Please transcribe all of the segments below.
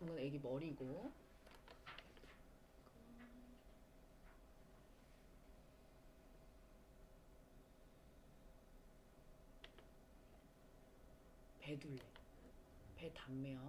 그건 애기 머리고. 배둘레. 배 단면.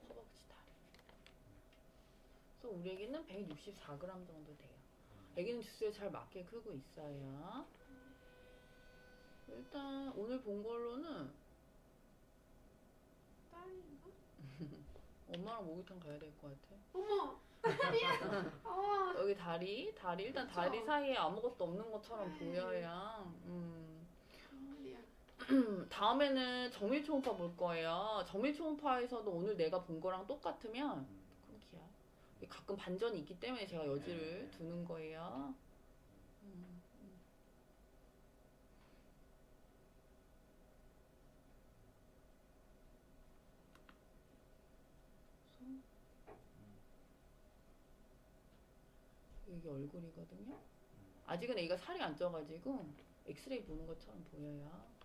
그리고 허벅지 다리. 그래서 우리 애기는 164g 정도 돼요. 애기는 주스에 잘 맞게 크고 있어요. 일단 오늘 본 걸로는 딸인가? 엄마랑 목욕탕 가야 될 것 같아. 어머! 아, 여기 다리, 다리 일단 그쵸? 다리 사이에 아무것도 없는 것처럼 네. 보여요. 음. 정말이야. 다음에는 정밀 초음파 볼 거예요. 정밀 초음파에서도 오늘 내가 본 거랑 똑같으면 끊기야. 가끔 반전이 있기 때문에 제가 여지를 네. 두는 거예요. 음. 여기 얼굴이거든요. 아직은 애가 살이 안 쪄가지고 엑스레이 보는 것처럼 보여요.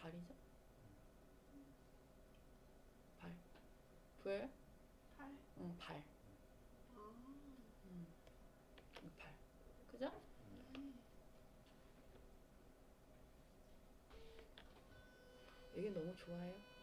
발이죠? 발. 보여요? 딸. 응, 발. 아, 여기 발. 그죠? 이게 너무 좋아요.